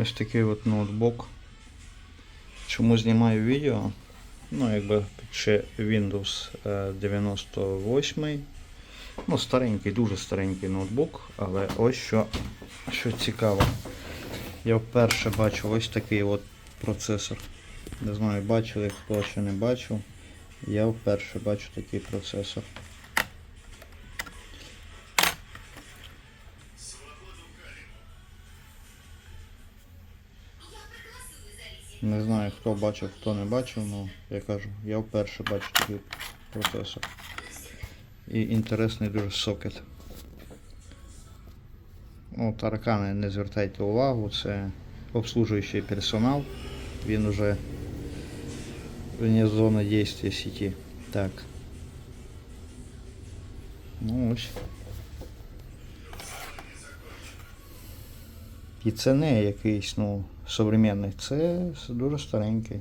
Ось такий от ноутбук. Чому знімаю відео? Ну, якби ще Windows е, 98. Ну, старенький, дуже старенький ноутбук, але ось що, що цікаво. Я вперше бачу ось такий от процесор. Не знаю, бачили хто ще не бачив. Я вперше бачу такий процесор. Не знаю, хто бачив, хто не бачив, але я кажу, я вперше бачу такий процесор. І інтересний дуже сокет. Ну, таракани не звертайте увагу, це обслужуючий персонал. Він уже вне зони дійства сеті. Так. Ну ось. І це не якийсь, ну, современний, це дуже старенький.